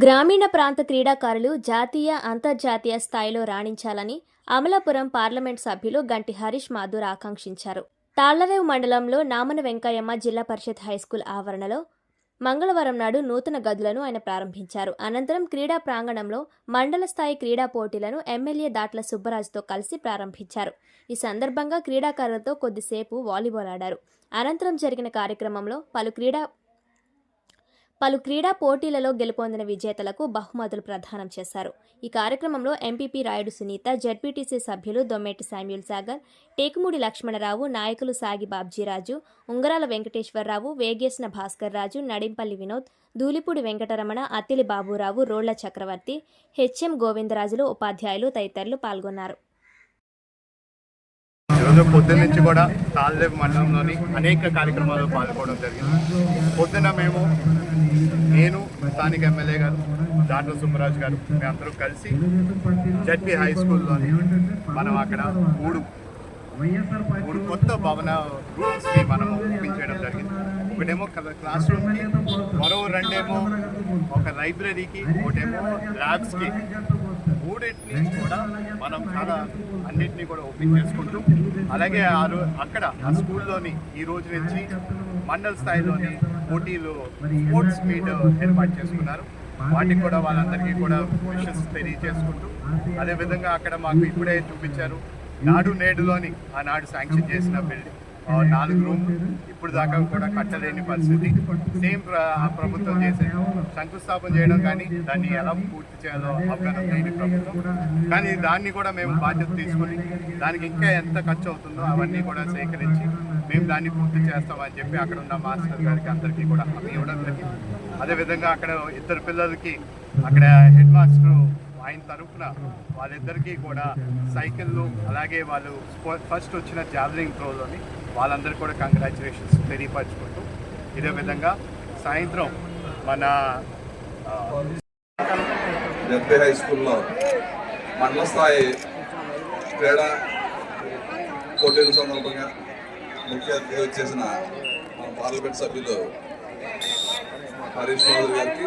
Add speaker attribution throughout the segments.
Speaker 1: గ్రామీణ ప్రాంత క్రీడాకారులు జాతీయ అంతర్జాతీయ స్థాయిలో రాణించాలని అమలాపురం పార్లమెంట్ సభ్యులు గంటి హరీష్ మాధుర్ ఆకాంక్షించారు. తాళ్ళరేవు మండలంలో నామన వెంకయ్యమ్మ జిల్లా పరిషత్ హైస్కూల్ ఆవరణలో మంగళవారం నాడు నూతన గదులను ఆయన ప్రారంభించారు. అనంతరం క్రీడా ప్రాంగణంలో మండల స్థాయి క్రీడా పోటీలను ఎమ్మెల్యే దాట్ల సుబ్బరాజుతో కలిసి ప్రారంభించారు. ఈ సందర్భంగా క్రీడాకారులతో కొద్దిసేపు వాలీబాల్ ఆడారు. అనంతరం జరిగిన కార్యక్రమంలో పలు క్రీడా పలు క్రీడా పోటీలలో గెలుపొందిన విజేతలకు బహుమతులు ప్రదానం చేశారు. ఈ కార్యక్రమంలో ఎంపీపీ రాయుడు సునీత జడ్పీటీసీ సభ్యులు దొమ్మేటి శామ్యూల్ సాగర్ టేకుమూడి లక్ష్మణరావు నాయకులు సాగి బాబ్జీరాజు ఉంగరాల వెంకటేశ్వరరావు వేగేసిన భాస్కర్ రాజు నడింపల్లి వినోద్ ధూలిపూడి వెంకటరమణ అత్తిలి బాబురావు రోళ్ళ చక్రవర్తి హెచ్ఎం గోవిందరాజులు ఉపాధ్యాయులు తదితరులు పాల్గొన్నారు.
Speaker 2: ఈరోజు పొద్దున్న నుంచి కూడా తాళ్ళేపు మండలంలోని అనేక కార్యక్రమాల్లో పాల్గొనడం జరిగింది. పొద్దున్న మేము నేను స్థానిక ఎమ్మెల్యే గారు దాంట్లో సుబ్బరాజు గారు మేమందరూ కలిసి జడ్పీ హై స్కూల్లోని మనం అక్కడ మూడు మూడు కొత్త భవన రూమ్స్ని మనం ఓపెన్ చేయడం జరిగింది. ఒకటేమో క- క్లాస్ రూమ్కి మరో రెండేమో ఒక లైబ్రరీకి ఒకటేమో ల్యాబ్స్కి మూడింటిని కూడా మనం చాలా అన్నింటినీ కూడా ఓపెన్ చేసుకుంటూ అలాగే ఆ అక్కడ ఆ స్కూల్లోని ఈ రోజు నుంచి మండల స్థాయిలోని పోటీలు స్పోర్ట్స్ మీట్ ఏర్పాటు చేసుకున్నారు. వాటికి కూడా వాళ్ళందరికీ కూడా విషెస్ తెలియజేసుకుంటూ అదేవిధంగా అక్కడ మాకు ఇప్పుడే చూపించారు. నాడు నేడులోని ఆనాడు శాంక్షన్ చేసిన బిల్డింగ్ నాలుగు రూమ్ ఇప్పుడు దాకా కూడా కట్టలేని పరిస్థితి. సేమ్ ప్రభుత్వం చేసే శంకుస్థాపన చేయడం కానీ దాన్ని ఎలా పూర్తి చేయాలో అవగాహన లేని ప్రభుత్వం. కానీ దాన్ని కూడా మేము బాధ్యత తీసుకుని దానికి ఇంకా ఎంత ఖర్చు అవుతుందో అవన్నీ కూడా సేకరించి మేము దాన్ని పూర్తి చేస్తామని చెప్పి అక్కడ ఉన్న మాస్టర్ గారికి అందరికీ కూడా హామీ ఇవ్వడం జరిగింది. అదేవిధంగా అక్కడ ఇద్దరు పిల్లలకి అక్కడ హెడ్ మాస్టర్ ఆయన తరఫున వాళ్ళిద్దరికీ కూడా సైకిళ్ళు అలాగే వాళ్ళు ఫస్ట్ వచ్చిన జావలింగ్ త్రోలోని వాళ్ళందరికీ కూడా కంగ్రాచులేషన్స్ తెలియపరచుకుంటూ ఇదే విధంగా సాయంత్రం మన ఆ,
Speaker 3: హై స్కూల్లో మండల స్థాయి క్రీడా పోటీల సందర్భంగా ముఖ్య అతిథి వచ్చేసిన మన పార్లమెంట్ సభ్యులు హరీష్ చౌదరి గారికి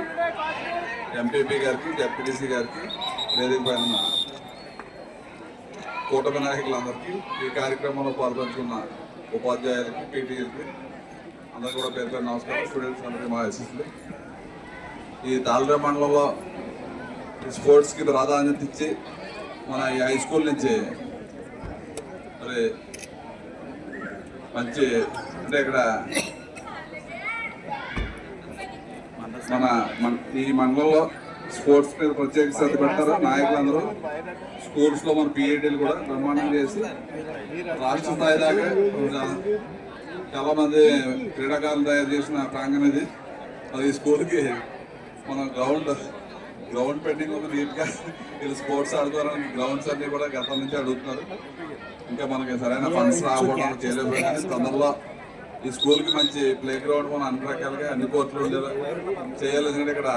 Speaker 3: ఎంపీపీ గారికి డిప్యూటీసీ గారికి వేదిక పైన కూటమి నాయకులందరికీ ఈ కార్యక్రమంలో పాల్పంచుకున్న ఉపాధ్యాయులకి పీటీలకి అందరూ కూడా పేరు పేరు నమస్కారం. స్టూడెంట్స్ అందరికీ మా ఎస్ఎస్లు ఈ తాళరే మండలంలో ఈ స్పోర్ట్స్కి ప్రాధాన్యత ఇచ్చి మన ఈ హై స్కూల్ నుంచి మరి మంచి అంటే ఇక్కడ మన మన ఈ మండలంలో స్పోర్ట్స్ మీద ప్రత్యేక శ్రద్ధ పెడతారు నాయకులందరూ. స్కూల్స్లో మన పిఏటీలు కూడా నిర్మాణం చేసి రాష్ట్ర స్థాయి దాకా చాలా- మంది క్రీడాకారులు తయారు చేసిన ప్రాంగణం ఇది. అది స్కూల్కి మన గ్రౌండ్ గ్రౌండ్ పెండింగ్ ఒక నీట్గా వీళ్ళు స్పోర్ట్స్ ఆడుకోవడానికి గ్రౌండ్స్ అన్ని కూడా గతం నుంచి అడుగుతున్నారు. ఇంకా మనకి సరైన ఫండ్స్ రాకపోవడం చేయలేదు తొందరలో ఈ స్కూల్కి మంచి ప్లే గ్రౌండ్ మనం అన్ని రకాలుగా అన్ని కోర్టులు ఉండేలా చేయాలి. ఎందుకంటే ఇక్కడ